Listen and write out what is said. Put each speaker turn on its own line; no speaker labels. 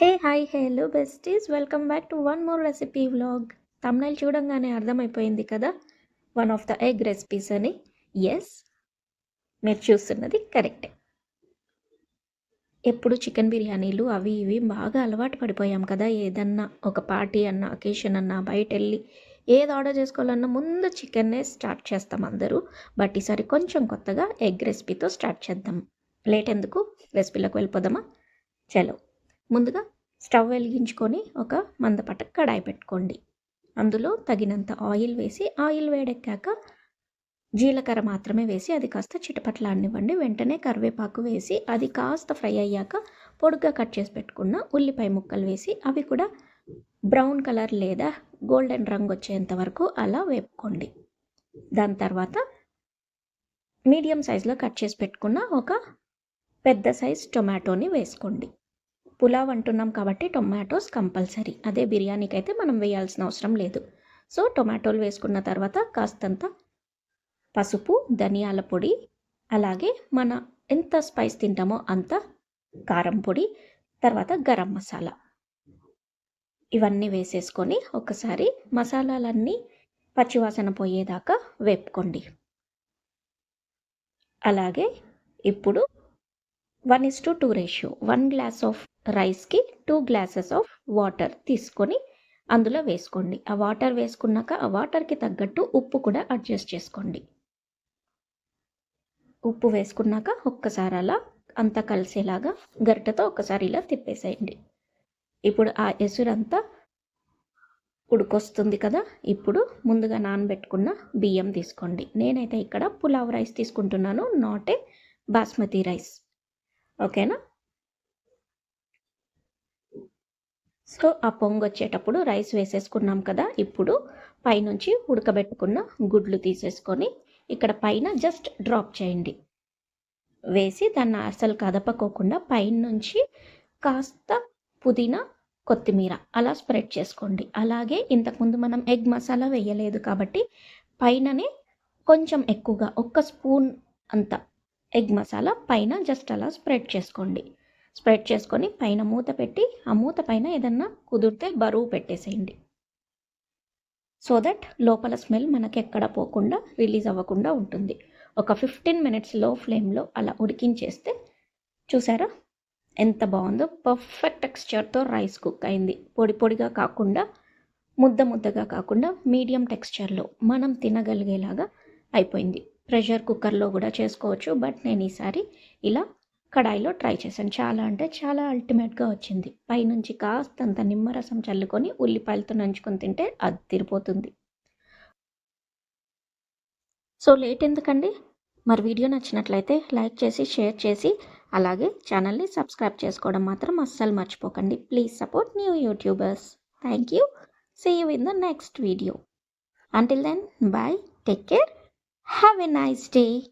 Hey hi hello besties welcome back to one more recipe vlog thumbnail చూడంగానే అర్థమైపోయింది కదా? One of the egg recipes అని. Yes మీరు చూస్తున్నది కరెక్టే ఎప్పుడు చికెన్ బిర్యానీలు అవి ఇవి బాగా అలవాటు పడిపోయాం కదా? ఏదన్నా ఒక పార్టీ అన్న అకేషన్ అన్న బయట వెళ్ళి ఏది ఆర్డర్ చేసుకోవాలన్నా ముందు చికెన్నే స్టార్ట్ చేస్తాం అందరూ. బట్ ఈసారి కొంచెం కొత్తగా ఎగ్ రెసిపీతో స్టార్ట్ చేద్దాం. లేట్ ఎందుకు? రెసిపీలోకి వెళ్ళిపోదామా? చలో. ముందుగా స్టవ్ వెలిగించుకొని ఒక మందపట కడాయి పెట్టుకోండి. అందులో తగినంత ఆయిల్ వేసి ఆయిల్ వేడెక్కాక జీలకర్ర మాత్రమే వేసి అది కాస్త చిటపట్లాడినివ్వండి. వెంటనే కరివేపాకు వేసి అది కాస్త ఫ్రై అయ్యాక పొడుగ్గా కట్ చేసి పెట్టుకున్న ఉల్లిపాయ ముక్కలు వేసి అవి కూడా బ్రౌన్ కలర్ లేదా గోల్డెన్ రంగు వచ్చేంత వరకు అలా వేపుకోండి. దాని తర్వాత మీడియం సైజులో కట్ చేసి పెట్టుకున్న ఒక పెద్ద సైజ్ టొమాటోని వేసుకోండి. పులావ్ అంటున్నాం కాబట్టి టొమాటోస్ కంపల్సరీ. అదే బిర్యానీకి అయితే మనం వేయాల్సిన అవసరం లేదు. సో టొమాటోలు వేసుకున్న తర్వాత కాస్తంత పసుపు ధనియాల పొడి అలాగే మన ఎంత స్పైస్ తింటామో అంత కారం పొడి తర్వాత గరం మసాలా. ఇవన్నీ వేసేసుకొని ఒకసారి మసాలాలన్నీ పచ్చివాసన పోయేదాకా వేపుకోండి. అలాగే ఇప్పుడు one is to two ratio one glass of రైస్కి టూ గ్లాసెస్ ఆఫ్ వాటర్ తీసుకొని అందులో వేసుకోండి. ఆ వాటర్ వేసుకున్నాక ఆ వాటర్కి తగ్గట్టు ఉప్పు కూడా అడ్జస్ట్ చేసుకోండి. ఉప్పు వేసుకున్నాక ఒక్కసారి అలా అంతా కలిసేలాగా గరిటెతో ఒక్కసారి ఇలా తిప్పేసేయండి. ఇప్పుడు ఆ ఎసురంతా ఉడికొస్తుంది కదా ఇప్పుడు ముందుగా నానబెట్టుకున్న బియ్యం తీసుకోండి. నేనైతే ఇక్కడ పులావ్ రైస్ తీసుకుంటున్నాను నాట్ ఏ బాస్మతి రైస్ ఓకేనా? సో ఆ పొంగు వచ్చేటప్పుడు రైస్ వేసేసుకున్నాం కదా ఇప్పుడు పైనుంచి ఉడకబెట్టుకున్న గుడ్లు తీసేసుకొని ఇక్కడ పైన జస్ట్ డ్రాప్ చేయండి. వేసి దాన్ని అసలు కదపకోకుండా పైనుంచి కాస్త పుదీనా కొత్తిమీర అలా స్ప్రెడ్ చేసుకోండి. అలాగే ఇంతకుముందు మనం ఎగ్ మసాలా వేయలేదు కాబట్టి పైననే కొంచెం ఎక్కువగా ఒక్క స్పూన్ అంత ఎగ్ మసాలా పైన జస్ట్ అలా స్ప్రెడ్ చేసుకోండి. స్ప్రెడ్ చేసుకొని పైన మూత పెట్టి ఆ మూత పైన ఏదన్నా కుదిరితే బరువు పెట్టేసేయండి. సో దట్ లోపల స్మెల్ మనకి ఎక్కడ పోకుండా రిలీజ్ అవ్వకుండా ఉంటుంది. ఒక ఫిఫ్టీన్ మినిట్స్లో ఫ్లేమ్లో అలా ఉడికించేస్తే చూసారా? ఎంత బాగుందో. పర్ఫెక్ట్ టెక్స్చర్తో రైస్ కుక్ అయింది. పొడి పొడిగా కాకుండా ముద్ద ముద్దగా కాకుండా మీడియం టెక్స్చర్లో మనం తినగలిగేలాగా అయిపోయింది. ప్రెషర్ కుక్కర్లో కూడా చేసుకోవచ్చు. బట్ నేను ఈసారి ఇలా కడాయిలో ట్రై చేశాను. చాలా అంటే చాలా అల్టిమేట్గా వచ్చింది. పైనుంచి కాస్తంత నిమ్మరసం చల్లుకొని ఉల్లిపాయలతో నంచుకొని తింటే అది తిరిపోతుంది. సో లేట్ ఎందుకండి? మరి వీడియో నచ్చినట్లయితే లైక్ చేసి షేర్ చేసి అలాగే ఛానల్ని సబ్స్క్రైబ్ చేసుకోవడం మాత్రం అస్సలు మర్చిపోకండి. Please support new YouTubers. Thank you. See you in the next video until then bye take care Have a nice day.